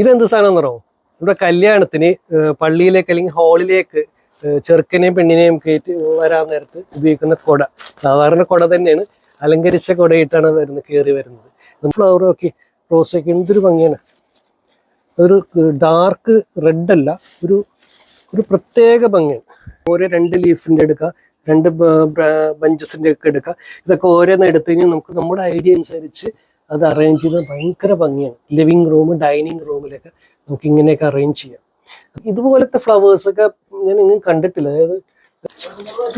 ഇതെന്ത് സാധനം എന്നറിയോ? ഇവിടെ കല്യാണത്തിന് പള്ളിയിലേക്ക് അല്ലെങ്കിൽ ഹാളിലേക്ക് ചെറുക്കനെയും പെണ്ണിനെയും കയറ്റി വരാൻ നേരത്ത് ഉപയോഗിക്കുന്ന കൊട. സാധാരണ കൊട തന്നെയാണ്. അലങ്കരിച്ച കൊടയിട്ടാണ് വരുന്നത് കയറി വരുന്നത്. ഫ്ലവർ ഒക്കെ റോസൊക്കെ എന്തൊരു ഭംഗിയാണ്. ഒരു ഡാർക്ക് റെഡ് അല്ല ഒരു ഒരു പ്രത്യേക ഭംഗിയാണ്. ഓരോ രണ്ട് ലീഫിന്റെ എടുക്കുക രണ്ട് ബഞ്ചസിന്റെ ഒക്കെ എടുക്കുക. ഇതൊക്കെ ഓരോന്ന് എടുത്തു കഴിഞ്ഞാൽ നമുക്ക് നമ്മുടെ ഐഡിയ അനുസരിച്ച് അത് അറേഞ്ച് ചെയ്ത് ഭയങ്കര ഭംഗിയാണ്. ലിവിങ് റൂം ഡൈനിങ് റൂമിലൊക്കെ നമുക്ക് ഇങ്ങനെയൊക്കെ അറേഞ്ച് ചെയ്യാം. ഇതുപോലത്തെ ഫ്ലവേഴ്സ് ഒക്കെ ഞാൻ ഇങ്ങനെ കണ്ടിട്ടില്ല. അതായത്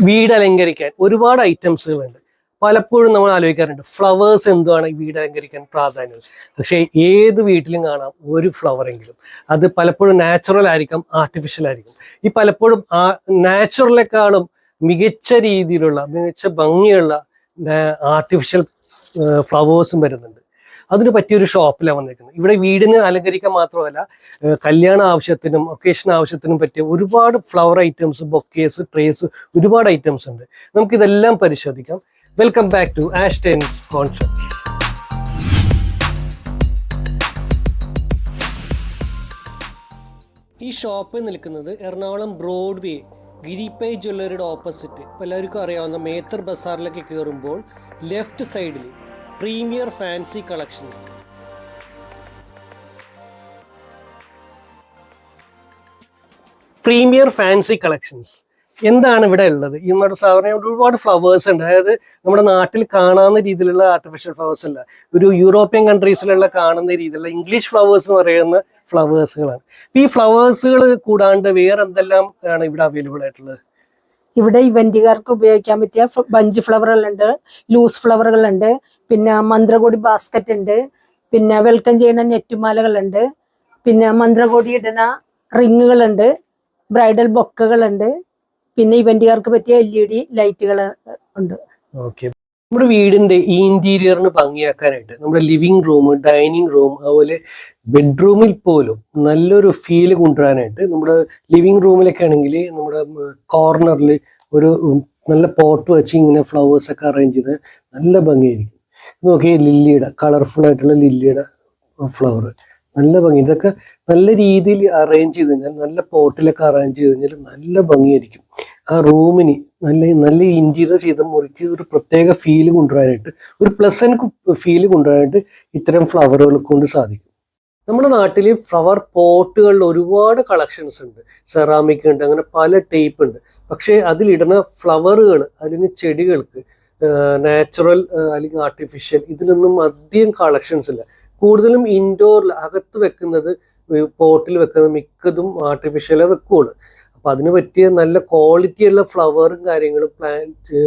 വീട് അലങ്കരിക്കാൻ ഒരുപാട് ഐറ്റംസുകളുണ്ട് പലപ്പോഴും നമ്മൾ ആലോചിക്കാറുണ്ട് ഫ്ലവേഴ്സ് എന്തുവാണ് വീട് അലങ്കരിക്കാൻ പ്രാധാന്യം? പക്ഷേ ഏത് വീട്ടിലും കാണാം ഒരു ഫ്ലവർ എങ്കിലും. അത് പലപ്പോഴും നാച്ചുറൽ ആയിരിക്കാം ആർട്ടിഫിഷ്യൽ ആയിരിക്കും. ഈ പലപ്പോഴും ആ നാച്ചുറലെക്കാളും മികച്ച രീതിയിലുള്ള മികച്ച ഭംഗിയുള്ള ആർട്ടിഫിഷ്യൽ ഫ്ലവേഴ്സും വരുന്നുണ്ട്. അതിന് പറ്റിയൊരു ഷോപ്പിലാണ് വന്നിരിക്കുന്നത്. ഇവിടെ വീടിന് അലങ്കരിക്കാൻ മാത്രമല്ല കല്യാണ ആവശ്യത്തിനും ഒക്കേഷൻ ആവശ്യത്തിനും പറ്റിയ ഒരുപാട് ഫ്ലവർ ഐറ്റംസ് ബൊക്കേസ് ട്രേസ് ഒരുപാട് ഐറ്റംസ് ഉണ്ട്. നമുക്കിതെല്ലാം പരിശോധിക്കാം. Welcome back to Astons concept ഈ ഷോപ്പ് നിൽക്കുന്നത് എറണാകുളം ബ്രോഡ്വേ ഗിരിപ്പൈ ജ്വല്ലറിയുടെ ഓപ്പോസിറ്റ് ഇപ്പോൾ എല്ലാവർക്കും അറിയാവുന്ന മേത്തർ ബസാറിലേക്ക് കയറുമ്പോൾ ലെഫ്റ്റ് സൈഡിൽ premier fancy collections. Premier fancy collections. എന്താണ് ഇവിടെ ഉള്ളത്? ഈ നമ്മുടെ സാധാരണ ഒരുപാട് ഫ്ലവേഴ്സ് ഉണ്ട്. അതായത് നമ്മുടെ നാട്ടിൽ കാണാവുന്ന രീതിയിലുള്ള ആർട്ടിഫിഷ്യൽ ഫ്ലവേഴ്സ് അല്ല. ഒരു യൂറോപ്യൻ കൺട്രീസിലുള്ള കാണുന്ന രീതിയിലുള്ള ഇംഗ്ലീഷ് ഫ്ലവേഴ്സ് എന്ന് പറയുന്ന ഫ്ലവേഴ്സുകളാണ് ഈ ഫ്ലവേഴ്സുകൾ കൂടാണ്ട് വേറെ എന്തെല്ലാം ആണ് ഇവിടെ അവൈലബിൾ ആയിട്ടുള്ളത്? ഇവിടെ ഇവന്റുകാർക്ക് ഉപയോഗിക്കാൻ പറ്റിയ ബഞ്ച് ഫ്ലവറുകളുണ്ട് ലൂസ് ഫ്ലവറുകളുണ്ട് പിന്നെ മന്ത്രകോടി ബാസ്ക്കറ്റ് ഉണ്ട് പിന്നെ വെൽക്കം ചെയ്യുന്ന നെറ്റുമാലകളുണ്ട് പിന്നെ മന്ത്രകോടി ഇടുന്ന റിങ്ങുകളുണ്ട് ബ്രൈഡൽ ബൊക്കകളുണ്ട് പിന്നെ ഇവന്റുകാർക്ക് പറ്റിയ എൽ ഇ ഡി ലൈറ്റുകൾ ഉണ്ട്. ഓക്കെ. നമ്മുടെ വീടിന്റെ ഈ ഇന്റീരിയറിന് ഭംഗിയാക്കാനായിട്ട് നമ്മുടെ ലിവിംഗ് റൂം ഡൈനിങ് റൂം അതുപോലെ ബെഡ്റൂമിൽ പോലും നല്ലൊരു ഫീൽ കൊണ്ടുവരാനായിട്ട് നമ്മുടെ ലിവിംഗ് റൂമിലൊക്കെ ആണെങ്കിൽ നമ്മുടെ കോർണറിൽ ഒരു നല്ല പോട്ട് വെച്ച് ഇങ്ങനെ ഫ്ലവേഴ്സ് ഒക്കെ അറേഞ്ച് ചെയ്ത് നല്ല ഭംഗിയായിരിക്കും. നോക്കി ലില്ലിയുടെ കളർഫുൾ ആയിട്ടുള്ള ലില്ലിയുടെ ഫ്ലവർ നല്ല ഭംഗി. ഇതൊക്കെ നല്ല രീതിയിൽ അറേഞ്ച് ചെയ്ത് കഴിഞ്ഞാൽ നല്ല പോട്ടിലൊക്കെ അറേഞ്ച് ചെയ്ത് കഴിഞ്ഞാൽ നല്ല ഭംഗിയായിരിക്കും. ആ റൂമിന് നല്ല നല്ല ഇന്റീരിയർ ചെയ്ത മുറിക്ക് ഒരു പ്രത്യേക ഫീൽ കൊണ്ടുവരാനായിട്ട് ഒരു പ്ലസൻ ഫീൽ കൊണ്ടുവരാനായിട്ട് ഇത്തരം ഫ്ലവറുകൾ കൊണ്ട് സാധിക്കും. നമ്മുടെ നാട്ടിൽ ഫ്ലവർ പോട്ടുകളിൽ ഒരുപാട് കളക്ഷൻസ് ഉണ്ട്. സെറാമിക് ഉണ്ട് അങ്ങനെ പല ടൈപ്പ് ഉണ്ട്. പക്ഷേ അതിലിടുന്ന ഫ്ലവറുകൾ അല്ലെങ്കിൽ ചെടികൾക്ക് നാച്ചുറൽ അല്ലെങ്കിൽ ആർട്ടിഫിഷ്യൽ ഇതിനൊന്നും അധികം കളക്ഷൻസ് ഇല്ല. കൂടുതലും ഇൻഡോറിൽ അകത്ത് വെക്കുന്നത് പോട്ടിൽ വെക്കുന്നത് മിക്കതും ആർട്ടിഫിഷ്യലെ വെക്കുകയുള്ളൂ അപ്പം അതിന് പറ്റിയ നല്ല ക്വാളിറ്റിയുള്ള ഫ്ലവറും കാര്യങ്ങളും പ്ലാന്റ്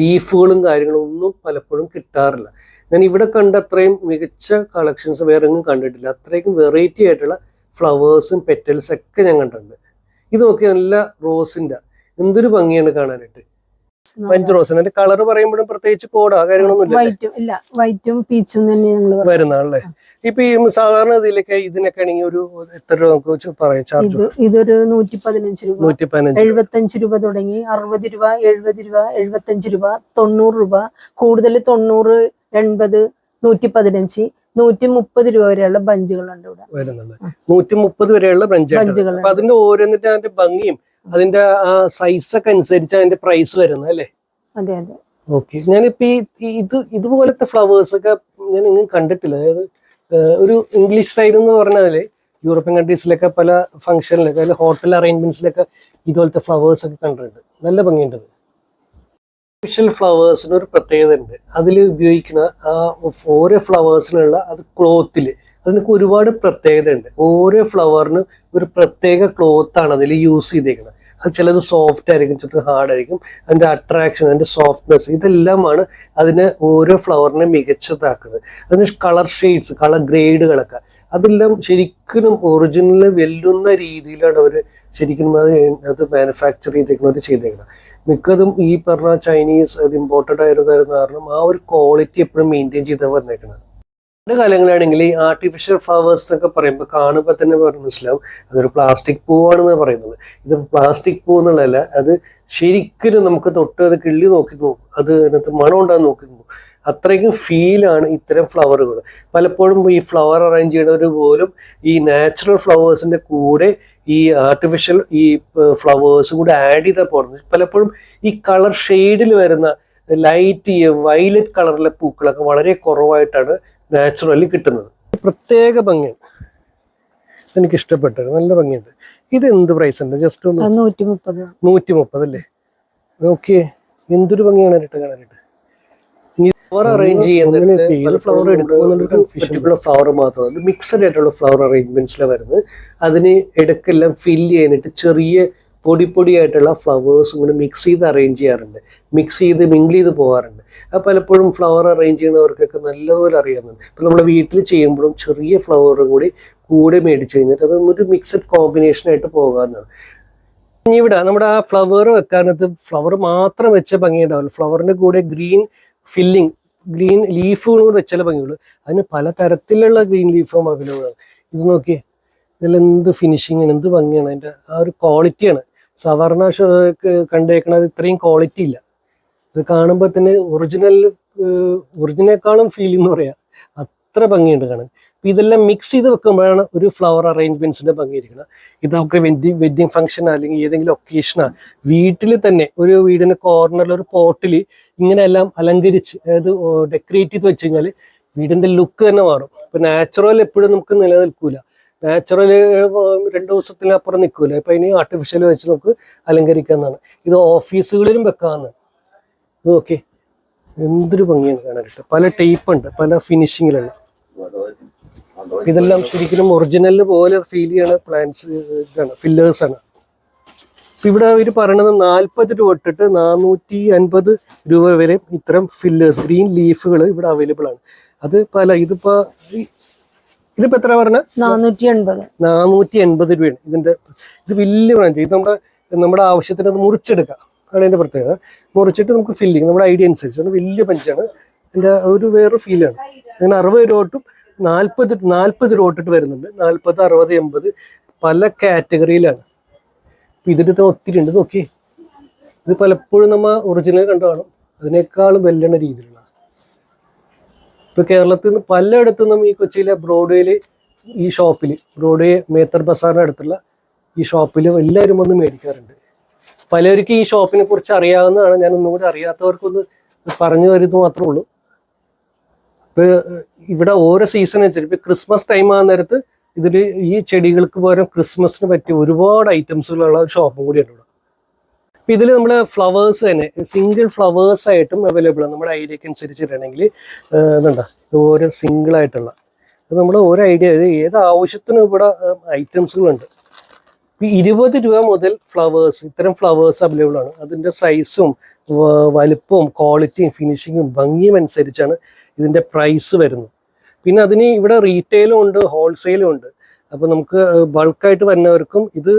ലീഫുകളും കാര്യങ്ങളും ഒന്നും പലപ്പോഴും കിട്ടാറില്ല. ഞാൻ ഇവിടെ കണ്ട അത്രയും മികച്ച കളക്ഷൻസ് വേറെ എങ്ങും കണ്ടിട്ടില്ല. അത്രയ്ക്കും വെറൈറ്റി ആയിട്ടുള്ള ഫ്ലവേഴ്സും പെറ്റൽസ് ഒക്കെ ഞാൻ കണ്ടിട്ടുണ്ട്. ഇത് നല്ല റോസിന്റെ എന്തൊരു ഭംഗിയാണ് കാണാനായിട്ട്. Punch rose. അതിന്റെ കളർ പറയുമ്പോഴും പ്രത്യേകിച്ച് കോഡോ കാര്യങ്ങളൊന്നും വൈറ്റും ഇല്ല വൈറ്റും പീച്ചും തന്നെ ഞങ്ങൾ വരുന്നതാണല്ലേ ഇപ്പൊ ഈ സാധാരണ ഇതിലൊക്കെ ഇതിനൊക്കെ ആണെങ്കിൽ ഒരു എത്ര രൂപ നമുക്ക് പറയാം ചാർജ്? ഇത് ഇതൊരു നൂറ്റി പതിനഞ്ച് രൂപ. നൂറ്റി പതിനഞ്ച് എഴുപത്തഞ്ച് രൂപ തുടങ്ങി അറുപത് രൂപ എഴുപത് രൂപ എഴുപത്തഞ്ച് രൂപ തൊണ്ണൂറ് രൂപ. കൂടുതൽ തൊണ്ണൂറ് എൺപത് നൂറ്റി പതിനഞ്ച് നൂറ്റി മുപ്പത് രൂപ വരെയുള്ള ബഞ്ചുകളുണ്ട് ഇവിടെ. നൂറ്റി മുപ്പത് വരെയുള്ള ബഞ്ചുകൾ അപ്പൊ അതിന്റെ ഓരോന്നിന്റെ അതിന്റെ ഭംഗിയും അതിന്റെ ആ സൈസ് ഒക്കെ അനുസരിച്ച് അതിന്റെ പ്രൈസ് വരുന്നത് അല്ലേ? അതെ അതെ. ഓക്കെ ഞാനിപ്പോ ഇത് ഇതുപോലത്തെ ഫ്ലവേഴ്സ് ഒക്കെ ഞാൻ ഇങ്ങനെ കണ്ടിട്ടില്ല. അതായത് ഒരു ഇംഗ്ലീഷ് സൈഡ് എന്ന് പറഞ്ഞാൽ യൂറോപ്യൻ കൺട്രീസിലൊക്കെ പല ഫംഗ്ഷനിലൊക്കെ അല്ലെങ്കിൽ ഹോട്ടൽ അറേഞ്ച്മെന്റ്സിലൊക്കെ ഇതുപോലത്തെ ഫ്ലവേഴ്സ് ഒക്കെ കണ്ടിട്ടുണ്ട്. നല്ല ഭംഗിയുണ്ട് ആർട്ടിഫിഷ്യൽ ഫ്ലവേഴ്സിന് ഒരു പ്രത്യേകത ഉണ്ട് അതിൽ ഉപയോഗിക്കുന്ന ആ ഓരോ ഫ്ലവേഴ്സിനുള്ള അത് ക്ലോത്തിൽ അതിനൊക്കെ ഒരുപാട് പ്രത്യേകത ഉണ്ട് ഓരോ ഫ്ലവറിന് ഒരു പ്രത്യേക ക്ലോത്താണ് അതിൽ യൂസ് ചെയ്തേക്കുന്നത്. അത് ചിലത് സോഫ്റ്റ് ആയിരിക്കും ചിലത് ഹാർഡ് ആയിരിക്കും. അതിന്റെ അട്രാക്ഷൻ അതിന്റെ സോഫ്റ്റ്നെസ് ഇതെല്ലാമാണ് അതിനെ ഓരോ ഫ്ലവറിനെ മികച്ചതാക്കുന്നത്. അതിന് കളർ ഷെയ്ഡ്സ് കളർ ഗ്രേഡുകളൊക്കെ അതെല്ലാം ശരിക്കും ഒറിജിനൽ വെല്ലുന്ന രീതിയിലാണ് അവർ ശരിക്കും അത് അത് മാനുഫാക്ചർ ചെയ്തേക്കുന്നവർ ചെയ്തേക്കണം. മിക്കതും ഈ പറഞ്ഞ ചൈനീസ് അത് ഇമ്പോർട്ടഡ് ആയിരുന്നായിരുന്നു കാരണം ആ ഒരു ക്വാളിറ്റി എപ്പോഴും മെയിന്റെയിൻ ചെയ്ത് വന്നേക്കുന്നത് പല കാലങ്ങളാണെങ്കിൽ ഈ ആർട്ടിഫിഷ്യൽ ഫ്ലവേഴ്സ് എന്നൊക്കെ പറയുമ്പോൾ കാണുമ്പോൾ തന്നെ മനസ്സിലാവും. അതൊരു പ്ലാസ്റ്റിക് പൂവാണെന്ന് പറയുന്നത്. ഇത് പ്ലാസ്റ്റിക് പൂ എന്നുള്ളതല്ല അത് ശരിക്കും നമുക്ക് തൊട്ട് അത് കിള്ളി നോക്കി നോക്കും. അത് അതിനകത്ത് മണം ഉണ്ടാകാൻ നോക്കി നോക്കും. അത്രയ്ക്കും ഫീലാണ് ഇത്തരം ഫ്ലവറുകൾ പലപ്പോഴും ഈ ഫ്ലവർ അറേഞ്ച് ചെയ്യുന്നവർ പോലും ഈ നാച്ചുറൽ ഫ്ലവേഴ്സിന്റെ കൂടെ ഈ ആർട്ടിഫിഷ്യൽ ഈ ഫ്ലവേഴ്സ് കൂടെ ആഡ് ചെയ്താൽ പോകുന്നത് പലപ്പോഴും ഈ കളർ ഷെയ്ഡിൽ വരുന്ന ലൈറ്റ് വയലറ്റ് കളറിലെ പൂക്കളൊക്കെ വളരെ കുറവായിട്ടാണ് നാച്ചുറലി കിട്ടുന്നത്. പ്രത്യേക ഭംഗിയാണ് എനിക്ക് ഇഷ്ടപ്പെട്ടത് നല്ല ഭംഗിയുണ്ട്. ഇത് എന്ത് പ്രൈസ് ഉണ്ട്? ജസ്റ്റ് നൂറ്റി മുപ്പത് നൂറ്റി മുപ്പത് അല്ലേ? ഓക്കെ എന്തൊരു ഭംഗിയാണ് കാണാനായിട്ട്? ഫ്ലവർ അറേഞ്ച് ചെയ്യുന്നത് ഫ്ലവർ ഫ്ലവർ മാത്രം അത് മിക്സഡ് ആയിട്ടുള്ള ഫ്ലവർ അറേഞ്ച്മെന്റ്സിലാണ് വരുന്നത്. അതിന് ഇടയ്ക്കെല്ലാം ഫില്ല് ചെയ്യാനായിട്ട് ചെറിയ പൊടി പൊടിയായിട്ടുള്ള ഫ്ലവേഴ്സും കൂടി മിക്സ് ചെയ്ത് അറേഞ്ച് ചെയ്യാറുണ്ട്. മിക്സ് ചെയ്ത് മിങ്കിൾ ചെയ്ത് പോകാറുണ്ട്. അത് പലപ്പോഴും ഫ്ലവർ അറേഞ്ച് ചെയ്യുന്നവർക്കൊക്കെ നല്ലതുപോലെ അറിയാവുന്നുണ്ട് ഇപ്പം നമ്മുടെ വീട്ടിൽ ചെയ്യുമ്പോഴും ചെറിയ ഫ്ലവറും കൂടി കൂടെ മേടിച്ച് കഴിഞ്ഞിട്ട് അത് ഒരു മിക്സഡ് കോമ്പിനേഷൻ ആയിട്ട് പോകാവുന്നതാണ്. ഇനി ഇവിടെ നമ്മുടെ ആ ഫ്ലവർ വെക്കാനത്ത് ഫ്ലവർ മാത്രം വെച്ച ഭംഗി ഉണ്ടാവില്ല ഫ്ലവറിന്റെ കൂടെ ഗ്രീൻ ഫില്ലിംഗ് ഗ്രീൻ ലീഫുകളും കൂടെ വെച്ചാലേ ഭംഗിയുള്ളൂ. അതിന് പല തരത്തിലുള്ള ഗ്രീൻ ലീഫും അവൈലബിൾ ആണ്. ഇത് നോക്കിയേ ഫിനിഷിംഗ് ആണ് എന്ത് ഭംഗിയാണ് അതിന്റെ ആ ഒരു ക്വാളിറ്റിയാണ് സവർണ കണ്ടേക്കണത് ഇത്രയും ക്വാളിറ്റി ഇല്ല. ഇത് കാണുമ്പോൾ തന്നെ ഒറിജിനൽ ഒറിജിനേക്കാളും ഫീൽ എന്ന് പറയാം. അത്ര ഭംഗിയുണ്ട് കാണാൻ. അപ്പൊ ഇതെല്ലാം മിക്സ് ചെയ്ത് വെക്കുമ്പോഴാണ് ഒരു ഫ്ലവർ അറേഞ്ച്മെന്റ്സിന്റെ ഭംഗി ഇരിക്കുന്നത് ഇത് നമുക്ക് വെഡിങ് വെഡ്ഡിങ് ഫംഗ്ഷൻ അല്ലെങ്കിൽ ഏതെങ്കിലും ഒക്കേഷനാ വീട്ടിൽ തന്നെ ഒരു വീടിന്റെ കോർണറിൽ ഒരു പോട്ടിൽ ഇങ്ങനെയെല്ലാം അലങ്കരിച്ച് അതായത് ഡെക്കറേറ്റ് ചെയ്ത് വെച്ച് കഴിഞ്ഞാൽ വീടിന്റെ ലുക്ക് തന്നെ മാറും. ഇപ്പൊ നാച്ചുറൽ എപ്പോഴും നമുക്ക് നിലനിൽക്കൂല. നാച്ചുറൽ രണ്ട് ദിവസത്തിനപ്പുറം നിൽക്കൂല. ഇപ്പൊ ഇനി ആർട്ടിഫിഷ്യൽ വെച്ച് നമുക്ക് അലങ്കരിക്കാവുന്നതാണ് ഇത് ഓഫീസുകളിലും വെക്കാവുന്നതാണ് ഇത് നോക്കി എന്തൊരു ഭംഗിയാണ് കാണാനായിട്ട് പല ടൈപ്പ് ഉണ്ട് പല ഫിനിഷിങ്ങിലുള്ള ഇതെല്ലാം ശരിക്കും ഒറിജിനൽ പോലെ ഫീൽ ചെയ്യണ പ്ലാന്റ്സ് ഇതാണ് ഫില്ലേഴ്സ് ആണ്. ഇപ്പൊ ഇവിടെ അവർ പറയണത് നാൽപ്പത് രൂപ തൊട്ടിട്ട് നാനൂറ്റി അൻപത് രൂപ വരെ ഇത്തരം ഫില്ലേഴ്സ് ഗ്രീൻ ലീഫുകൾ ഇവിടെ അവൈലബിൾ ആണ്. അത് പല ഇതിപ്പോ ഇതിപ്പോ എത്ര പറഞ്ഞ? നാനൂറ്റി എൺപത് നാനൂറ്റി എൺപത് രൂപയാണ്. ഇതിന്റെ ഇത് വലിയ ബ്രാഞ്ച് ഇത് നമ്മുടെ നമ്മുടെ ആവശ്യത്തിന് അത് മുറിച്ചെടുക്കാം. അതാണ് അതിന്റെ പ്രത്യേകത. മുറിച്ചിട്ട് നമുക്ക് ഫില്ലിങ് നമ്മുടെ ഐഡിയ അനുസരിച്ച്. വലിയ പഞ്ചാണ്. അതിന്റെ ഒരു വേറെ ഫീലാണ് അങ്ങനെ അറുപത് രൂപ തൊട്ടും നാൽപ്പത് നാൽപ്പത് രൂപട്ടിട്ട് വരുന്നുണ്ട്. നാൽപ്പത് അറുപത് എൺപത് പല കാറ്റഗറിയിലാണ് ഇപ്പൊ ഇതിന്റെ തന്നെ ഒത്തിരി ഉണ്ട്. നോക്കി ഇത് പലപ്പോഴും നമ്മ ഒറിജിനൽ കണ്ടു കാണും. അതിനേക്കാളും വെല്ലണ രീതിയിലുള്ള. ഇപ്പൊ കേരളത്തിൽ നിന്ന് പലയിടത്തു നിന്നും ഈ കൊച്ചിയിലെ ബ്രോഡ്വേയിൽ ഈ ഷോപ്പിൽ ബ്രോഡ്വേ മേത്തർ ബസാറിന് അടുത്തുള്ള ഈ ഷോപ്പിൽ എല്ലാവരും വന്ന് മേടിക്കാറുണ്ട്. പലർക്കും ഈ ഷോപ്പിനെ കുറിച്ച് അറിയാവുന്നതാണ്. ഞാൻ ഒന്നും കൂടി അറിയാത്തവർക്കൊന്ന് പറഞ്ഞു തരുന്നത് മാത്രമേ ഉള്ളൂ. ഇപ്പൊ ഇവിടെ ഓരോ സീസൺ അനുസരിച്ച് ഇപ്പൊ ക്രിസ്മസ് ടൈം ആ നേരത്ത് ഇതിൽ ഈ ചെടികൾക്ക് പകരം ക്രിസ്മസിന് പറ്റിയ ഒരുപാട് ഐറ്റംസുകളുള്ള ഷോപ്പും കൂടിയാണ് ഇവിടെ. അപ്പൊ ഇതിൽ നമ്മൾ ഫ്ലവേഴ്സ് തന്നെ സിംഗിൾ ഫ്ലവേഴ്സ് ആയിട്ടും അവൈലബിൾ ആണ്. നമ്മുടെ ഐഡിയക്ക് അനുസരിച്ചിട്ടാണെങ്കിൽ ഇതുണ്ടോ? ഇത് ഓരോ സിംഗിൾ ആയിട്ടുള്ള. നമ്മൾ ഓരോ ഐഡിയ ഏത് ആവശ്യത്തിനും ഇവിടെ ഐറ്റംസുകളുണ്ട് ഇരുപത് രൂപ മുതൽ ഫ്ലവേഴ്സ് ഇത്തരം ഫ്ലവേഴ്സ് അവൈലബിൾ ആണ്. അതിന്റെ സൈസും വലുപ്പവും ക്വാളിറ്റിയും ഫിനിഷിങ്ങും ഭംഗിയും അനുസരിച്ചാണ് ഇതിന്റെ പ്രൈസ് വരുന്നു. പിന്നെ അതിന് ഇവിടെ റീറ്റെയിലും ഉണ്ട് ഹോൾസെയിലും ഉണ്ട്. അപ്പോൾ നമുക്ക് ബൾക്കായിട്ട് വരുന്നവർക്കും ഇത്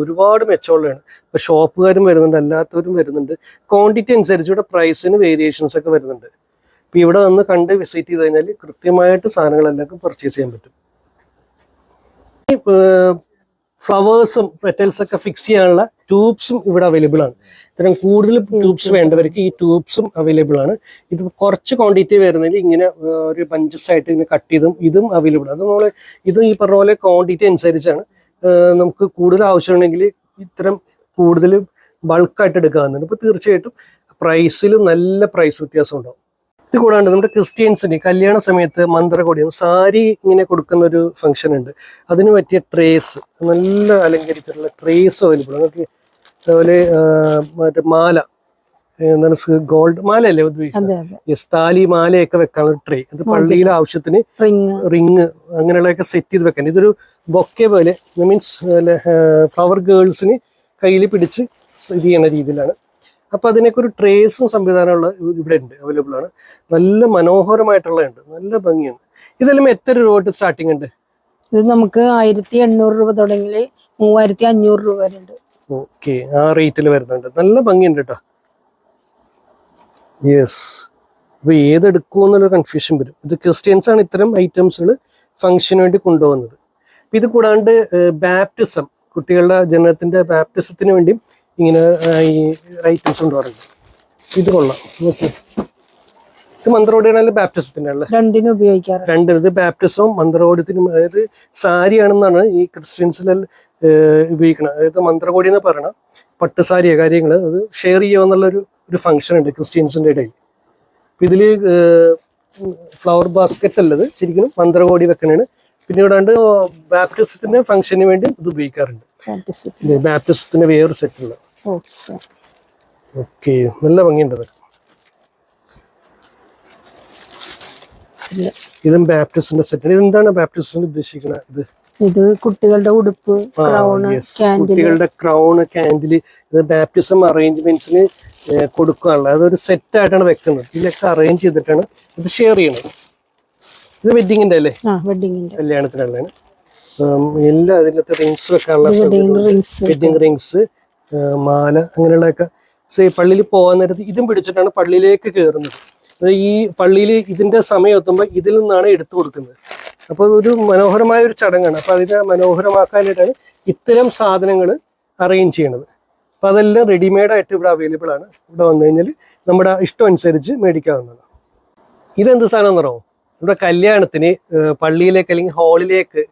ഒരുപാട് മെച്ചമുള്ളതാണ് ഇപ്പോൾ ഷോപ്പുകാരും വരുന്നുണ്ട് അല്ലാത്തവരും വരുന്നുണ്ട്. ക്വാണ്ടിറ്റി അനുസരിച്ച് ഇവിടെ പ്രൈസിന് വേരിയേഷൻസ് ഒക്കെ വരുന്നുണ്ട്. ഇപ്പോൾ ഇവിടെ വന്ന് കണ്ട് വിസിറ്റ് ചെയ്ത് കഴിഞ്ഞാൽ കൃത്യമായിട്ട് സാധനങ്ങളെല്ലാം പർച്ചേസ് ചെയ്യാൻ പറ്റും. ഫ്ലവേഴ്സും പെറ്റൽസൊക്കെ ഫിക്സ് ചെയ്യാനുള്ള ട്യൂബ്സും ഇവിടെ അവൈലബിൾ ആണ്. ഇത്തരം കൂടുതൽ ട്യൂബ്സ് വേണ്ടവർക്ക് ഈ ട്യൂബ്സും അവൈലബിൾ ആണ്. ഇത് കുറച്ച് ക്വാണ്ടിറ്റി വരുന്നതിൽ ഇങ്ങനെ ഒരു ബഞ്ചസ് ആയിട്ട് ഇങ്ങനെ കട്ട് ചെയ്തും ഇതും അവൈലബിൾ അത് നമ്മൾ ഇതും ഈ പറഞ്ഞ പോലെ ക്വാണ്ടിറ്റി അനുസരിച്ചാണ് നമുക്ക് കൂടുതൽ ആവശ്യമുണ്ടെങ്കിൽ ഇത്തരം കൂടുതൽ ബൾക്കായിട്ട് എടുക്കാവുന്നുണ്ട് അപ്പോൾ തീർച്ചയായിട്ടും പ്രൈസിലും നല്ല പ്രൈസ് വ്യത്യാസം ഉണ്ടാവും. ഇത് കൂടാണ്ട് നമ്മുടെ ക്രിസ്ത്യൻസിന് കല്യാണ സമയത്ത് മന്ത്രകോടി സാരി ഇങ്ങനെ കൊടുക്കുന്ന ഒരു ഫംഗ്ഷൻ ഉണ്ട്. അതിന് പറ്റിയ ട്രേസ് നല്ല അലങ്കരിച്ചിട്ടുള്ള ട്രേസ് അവൈലബിൾ നമുക്ക് അതുപോലെ മറ്റേ മാല. എന്താണ് ഗോൾഡ് മാലയല്ലേ യെസ് താലി മാലയൊക്കെ വെക്കാനുള്ള ട്രേ. അത് പള്ളിയിലെ ആവശ്യത്തിന് റിങ്. റിങ് അങ്ങനെയുള്ളതൊക്കെ സെറ്റ് ചെയ്ത് വെക്കാൻ. ഇതൊരു ബൊക്കെ പോലെ മീൻസ് ഫ്ലവർ ഗേൾസിന് കയ്യിൽ പിടിച്ച് ഇത് ചെയ്യുന്ന രീതിയിലാണ്. അപ്പൊ അതിനൊക്കെ ഒരു ട്രേസും സംവിധാനമുള്ള ഇവിടെ ഉണ്ട് അവൈലബിൾ ആണ്. നല്ല മനോഹരമായിട്ടുള്ളതുണ്ട്. നല്ല ഭംഗിയാണ്. ഇതെല്ലാം എത്ര രൂപ തൊട്ട് സ്റ്റാർട്ടിംഗ് ഉണ്ട്? ഇത് നമുക്ക് ആയിരത്തി എണ്ണൂറ് രൂപ തുടങ്ങി മൂവായിരത്തി അഞ്ഞൂറ് രൂപ വരെ ഉണ്ട് ഓക്കെ ആ റേറ്റിൽ വരുന്നുണ്ട്. നല്ല ഭംഗിയുണ്ട് കേട്ടോ യെസ് അപ്പൊ ഏതെടുക്കും എന്നുള്ള കൺഫ്യൂഷൻ വരും. ഇത് ക്രിസ്ത്യൻസ് ആണ് ഇത്തരം ഐറ്റംസുകൾ ഫംഗ്ഷന് വേണ്ടി കൊണ്ടുപോകുന്നത്. ഇത് കൂടാണ്ട് ബാപ്റ്റിസം കുട്ടികളുടെ ജനനത്തിന്റെ ബാപ്റ്റിസത്തിന് വേണ്ടിയും ഇങ്ങനെ ഈ ഐറ്റംസ് കൊണ്ടുപോകാറുണ്ട് ഇത് കൊള്ളാം. നോക്കി ഇത് മന്ത്രോടിയാണെങ്കിൽ ബാപ്റ്റിസത്തിന്റെ അല്ലേ രണ്ടിനും ഉപയോഗിക്കാറ്. രണ്ടും ഇത് ബാപ്റ്റിസവും മന്ത്രകോടിയത്തിനും അതായത് സാരിയാണെന്നാണ് ഈ ക്രിസ്ത്യൻസിൽ ഉപയോഗിക്കുന്നത് അതായത് മന്ത്രകോടി എന്ന് പറയണം പട്ട് സാരിയ കാര്യങ്ങൾ അത് ഷെയർ ചെയ്യുക എന്നുള്ളൊരു ഒരു ഫംഗ്ഷൻ ഉണ്ട് ക്രിസ്ത്യൻസിന്റെ ഇടയിൽ. ഇതിൽ ഫ്ലവർ ബാസ്ക്കറ്റ് അല്ലത് ശരിക്കും മന്ത്രകോടി വെക്കണേണ്. പിന്നെ ഇവിടെ ബാപ്റ്റിസത്തിന്റെ ഫംഗ്ഷന് വേണ്ടി ഇത് ഉപയോഗിക്കാറുണ്ട്. ബാപ്റ്റിസത്തിന്റെ വേറൊരു സെറ്റ് ഉള്ളത്. ഓക്കെ നല്ല ഭംഗിയുണ്ട് അത് ഇതും ബാപ്റ്റിസ്റ്റിന്റെ സെറ്റ് ഇതെന്താണ് ബാപ്റ്റിസ്റ്റിന് ഉദ്ദേശിക്കുന്നത് ഇത്? ഇത് കുട്ടികളുടെ ഉടുപ്പ് ക്രൗണ് കുട്ടികളുടെ ക്രൗണ് ക്യാൻഡിൽ ഇത് ബാപ്റ്റിസം അറേഞ്ച്മെന്റ്സിന് കൊടുക്കാനുള്ള. അതൊരു സെറ്റ് ആയിട്ടാണ് വെക്കുന്നത്. ഇതിലൊക്കെ അറേഞ്ച് ചെയ്തിട്ടാണ് ഇത് ഷെയർ ചെയ്യണത് ഇത് വെഡിങ്ങിന്റെ അല്ലേ? വെഡിങ്ങിന്റെ കല്യാണത്തിനുള്ളതാണ്. എല്ലാ അതിനകത്ത് റിങ്സ് വെക്കാനുള്ള വെഡിങ് റിങ്സ് മാല അങ്ങനെയുള്ളതൊക്കെ. സേ പള്ളിയിൽ പോകാൻ നേരത്ത് ഇതും പിടിച്ചിട്ടാണ് പള്ളിയിലേക്ക് കയറുന്നത് ഈ പള്ളിയിൽ ഇതിന്റെ സമയം എത്തുമ്പോൾ ഇതിൽ നിന്നാണ് എടുത്തു കൊടുക്കുന്നത്. അപ്പോൾ ഒരു മനോഹരമായ ഒരു ചടങ്ങാണ്. അപ്പോൾ അതിനെ മനോഹരമാക്കാനായിട്ടാണ് ഇത്തരം സാധനങ്ങൾ അറേഞ്ച് ചെയ്യണത്. അപ്പോൾ അതെല്ലാം റെഡിമെയ്ഡ് ആയിട്ട് ഇവിടെ അവൈലബിൾ ആണ്. ഇവിടെ വന്നു കഴിഞ്ഞാൽ നമ്മുടെ ഇഷ്ടം അനുസരിച്ച് മേടിക്കാവുന്നതാണ്. ഇതെന്ത് സാധനം എന്നറിയോ? നമ്മുടെ കല്യാണത്തിന് പള്ളിയിലേക്ക് അല്ലെങ്കിൽ ഹാളിലേക്ക്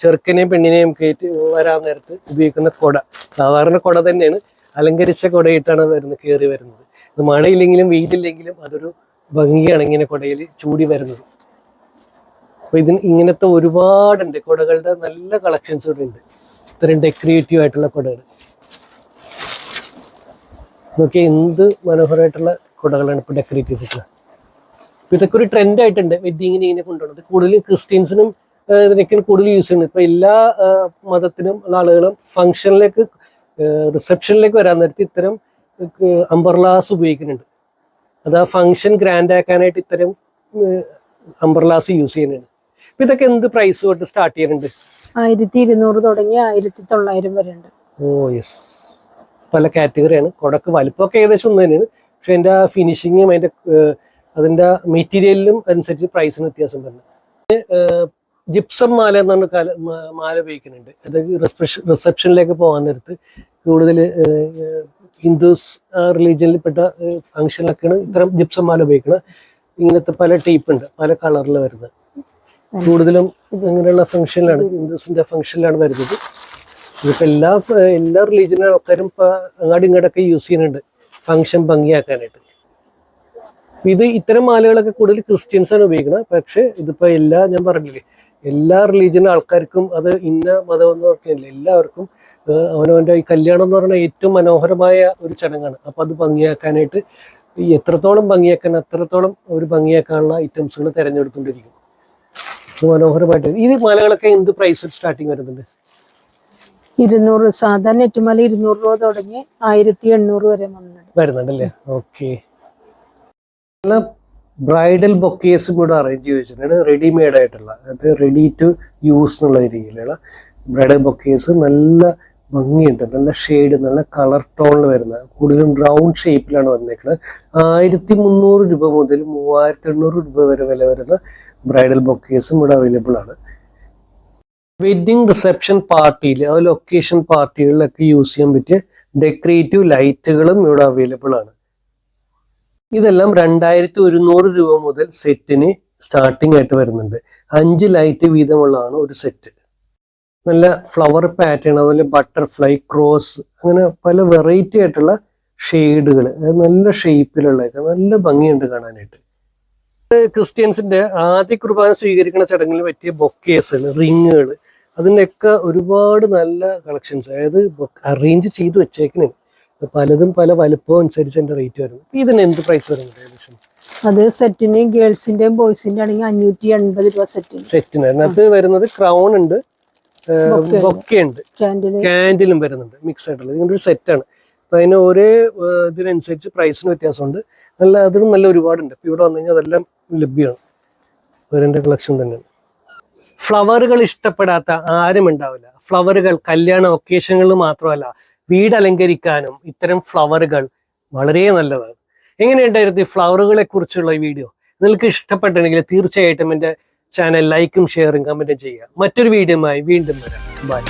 ചെറുക്കനെയും പെണ്ണിനെയും കയറ്റി വരാൻ നേരത്ത് ഉപയോഗിക്കുന്ന കുട. സാധാരണ കുട തന്നെയാണ് അലങ്കരിച്ച കുടയിട്ടാണ് വരുന്നത് കയറി വരുന്നത്. മഴയില്ലെങ്കിലും വെയിലില്ലെങ്കിലും അതൊരു ഭംഗിയാണ് ഇങ്ങനെ കുടയിൽ ചൂടി വരുന്നത്. അപ്പൊ ഇതിന് ഇങ്ങനത്തെ ഒരുപാടുണ്ട്. കുടകളുടെ നല്ല കളക്ഷൻസ് ഇവിടെ ഉണ്ട്. ഇത്രയും ഡെക്കറേറ്റീവ് ആയിട്ടുള്ള കുടകൾ. നോക്കിയ എന്ത് മനോഹരമായിട്ടുള്ള കുടകളാണ് ഇപ്പൊ ഡെക്കറേറ്റ് ചെയ്തിട്ടുള്ളത്. ഇതൊക്കെ ഒരു ട്രെൻഡ് ആയിട്ടുണ്ട്. വെഡിങ്ങിന് ഇങ്ങനെ കൊണ്ടുപോകുന്നത്. കൂടുതലും ക്രിസ്ത്യൻസിനും ഇതിനൊക്കെയാണ് കൂടുതൽ യൂസ് ചെയ്യുന്നത്. ഇപ്പൊ എല്ലാ മതത്തിനും ഉള്ള ആളുകളും ഫംഗ്ഷനിലേക്ക് റിസപ്ഷനിലേക്ക് വരാൻ നേരത്തെ ഇത്തരം അംബർലാസ് ഉപയോഗിക്കുന്നുണ്ട്. അത് ആ ഫങ്ഷൻ ഗ്രാൻഡ് ആക്കാനായിട്ട് ഇത്തരം അംബർലാസ് യൂസ് ചെയ്യുന്നുണ്ട് അപ്പൊ ഇതൊക്കെ എന്ത് പ്രൈസ് തൊട്ട് സ്റ്റാർട്ട് ചെയ്യുന്നുണ്ട്? ആയിരത്തി ഇരുന്നൂറ് തുടങ്ങി ആയിരത്തി തൊള്ളായിരം വരെ ഉണ്ട്. ഓ യെസ് പല കാറ്റഗറിയാണ് കൊടക്ക് വലിപ്പമൊക്കെ ഏകദേശം ഒന്ന് തന്നെയാണ്. പക്ഷെ അതിന്റെ ആ ഫിനിഷിങ്ങും അതിന്റെ അതിന്റെ മെറ്റീരിയലിലും അനുസരിച്ച് പ്രൈസിന് വ്യത്യാസം വരുന്നത് ജിപ്സം മാല എന്ന് പറഞ്ഞ കാല മാല ഉപയോഗിക്കുന്നുണ്ട്. അത് റിസപ്ഷൻ റിസപ്ഷനിലേക്ക് പോകാൻ നേരത്ത് കൂടുതൽ ഹിന്ദുസ് റിലീജിയനിൽപ്പെട്ട ഫംഗ്ഷനിലൊക്കെയാണ് ഇത്തരം ജിപ്സം മാല ഉപയോഗിക്കുന്നത് ഇങ്ങനത്തെ പല ടൈപ്പ് ഉണ്ട് പല കളറിൽ വരുന്നത്. കൂടുതലും ഇങ്ങനെയുള്ള ഫംഗ്ഷനിലാണ് ഹിന്ദുസിന്റെ ഫംഗ്ഷനിലാണ് വരുന്നത്. ഇതിപ്പോ എല്ലാ എല്ലാ റിലീജിയനിലെ ആൾക്കാരും ഇപ്പൊ അങ്ങാടും ഇങ്ങോട്ടൊക്കെ യൂസ് ചെയ്യുന്നുണ്ട് ഫംഗ്ഷൻ ഭംഗിയാക്കാനായിട്ട്. ഇത് ഇത്തരം മാലകളൊക്കെ കൂടുതൽ ക്രിസ്ത്യൻസ് ആണ് ഉപയോഗിക്കുന്നത് പക്ഷേ ഇതിപ്പോ എല്ലാ ഞാൻ പറഞ്ഞില്ലേ എല്ലാ റിലീജിയൻ ആൾക്കാർക്കും അത് ഇന്ന മതം എന്ന് പറഞ്ഞില്ല എല്ലാവർക്കും ഏഹ് അവനവന്റെ ഈ കല്യാണം എന്ന് പറയുന്ന ഏറ്റവും മനോഹരമായ ഒരു ചടങ്ങാണ്. അപ്പം അത് ഭംഗിയാക്കാനായിട്ട് ഈ എത്രത്തോളം ഭംഗിയാക്കാൻ അത്രത്തോളം ഒരു ഭംഗിയാക്കാനുള്ള ഐറ്റംസുകൾ തിരഞ്ഞെടുത്തുകൊണ്ടിരിക്കും മനോഹരമായിട്ട്. ഈ മാലകളൊക്കെ എന്ത് പ്രൈസ് സ്റ്റാർട്ടിങ് വരുന്നുണ്ട്? ഇരുന്നൂറ് സാധാരണ ഏറ്റുമല ഇരുന്നൂറ് രൂപ തുടങ്ങി ആയിരത്തി എണ്ണൂറ് വരെ വന്നിട്ടുണ്ട്. വരുന്നുണ്ടല്ലേ? ഓക്കെ. നല്ല ബ്രൈഡൽ ബൊക്കേസും കൂടെ അറേഞ്ച് ചെയ്ത് വെച്ചിട്ടുണ്ട്. റെഡിമെയ്ഡ് ആയിട്ടുള്ള. അത് റെഡി ടു യൂസ് എന്നുള്ള രീതിയിലുള്ള ബ്രൈഡൽ ബൊക്കേസ്. നല്ല ഭംഗിയുണ്ട്. നല്ല ഷെയ്ഡ് നല്ല കളർ ടോണിൽ വരുന്ന കൂടുതലും ബ്രൗൺ ഷേപ്പിലാണ് വന്നേക്കുന്നത് ആയിരത്തി മുന്നൂറ് രൂപ മുതൽ മൂവായിരത്തി എണ്ണൂറ് രൂപ വരെ വില വരുന്ന ബ്രൈഡൽ ബൊക്കേസും ഇവിടെ അവൈലബിൾ ആണ്. വെഡിങ് റിസപ്ഷൻ പാർട്ടിയിൽ ആ ലൊക്കേഷൻ പാർട്ടികളിലൊക്കെ യൂസ് ചെയ്യാൻ പറ്റിയ ഡെക്കറേറ്റീവ് ലൈറ്റുകളും ഇവിടെ അവൈലബിൾ ആണ്. ഇതെല്ലാം രണ്ടായിരത്തി ഒരുന്നൂറ് രൂപ മുതൽ സെറ്റിന് സ്റ്റാർട്ടിംഗ് ആയിട്ട് വരുന്നുണ്ട്. അഞ്ച് ലൈറ്റ് വീതമുള്ളതാണ് ഒരു സെറ്റ് നല്ല ഫ്ലവർ പാറ്റേൺ അതുപോലെ ബട്ടർഫ്ലൈ ക്രോസ് അങ്ങനെ പല വെറൈറ്റി ആയിട്ടുള്ള ഷെയ്ഡുകൾ നല്ല ഷേപ്പിലുള്ളതൊക്കെ നല്ല ഭംഗിയുണ്ട് കാണാനായിട്ട്. ക്രിസ്ത്യൻസിന്റെ ആദ്യ കുർബാന സ്വീകരിക്കുന്ന ചടങ്ങിൽ പറ്റിയ ബൊക്കേസ് റിങ്ങുകൾ അതിന്റെയൊക്കെ ഒരുപാട് നല്ല കളക്ഷൻസ് അതായത് അറേഞ്ച് ചെയ്ത് വെച്ചേക്കണേ. പലതും പല വലുപ്പവും അനുസരിച്ച് എന്റെ റേറ്റ് വരും. ഇതിന് എന്ത് പ്രൈസ് വരും ഏകദേശം? അത് സെറ്റിന് ഗേൾസിന്റെയും ബോയ്സിന്റെ ആണെങ്കിൽ അഞ്ഞൂറ്റി എൺപത് രൂപ സെറ്റിന് സെറ്റിന് അതിനകത്ത് വരുന്നത് ക്രൗൺ ഉണ്ട്. Bouquet. ക്യാൻഡിലും വരുന്നുണ്ട്. മിക്സ് ആയിട്ടുള്ളത് ഇതിന്റെ ഒരു സെറ്റാണ് അപ്പൊ അതിന് ഒരേ ഇതിനനുസരിച്ച് പ്രൈസിന് വ്യത്യാസമുണ്ട്. നല്ല അതിലും നല്ല ഒരുപാടുണ്ട്. ഇപ്പൊ ഇവിടെ വന്നു കഴിഞ്ഞാൽ അതെല്ലാം ലഭ്യമാണ്. അവരെ കളക്ഷൻ തന്നെയാണ്. ഫ്ലവറുകൾ ഇഷ്ടപ്പെടാത്ത ആരും ഉണ്ടാവില്ല. ഫ്ലവറുകൾ കല്യാണ ഒക്കേഷനുകളിൽ മാത്രമല്ല വീട് അലങ്കരിക്കാനും ഇത്തരം ഫ്ലവറുകൾ വളരെ നല്ലതാണ്. എങ്ങനെയുണ്ടായിരുന്നു ഈ ഫ്ലവറുകളെ കുറിച്ചുള്ള വീഡിയോ നിങ്ങൾക്ക് ഇഷ്ടപ്പെട്ടെങ്കിൽ തീർച്ചയായിട്ടും എന്റെ ചാനൽ ലൈക്കും ഷെയറും കമന്റും ചെയ്യുക. മറ്റൊരു വീഡിയോയുമായി വീണ്ടും വരാം. ബൈ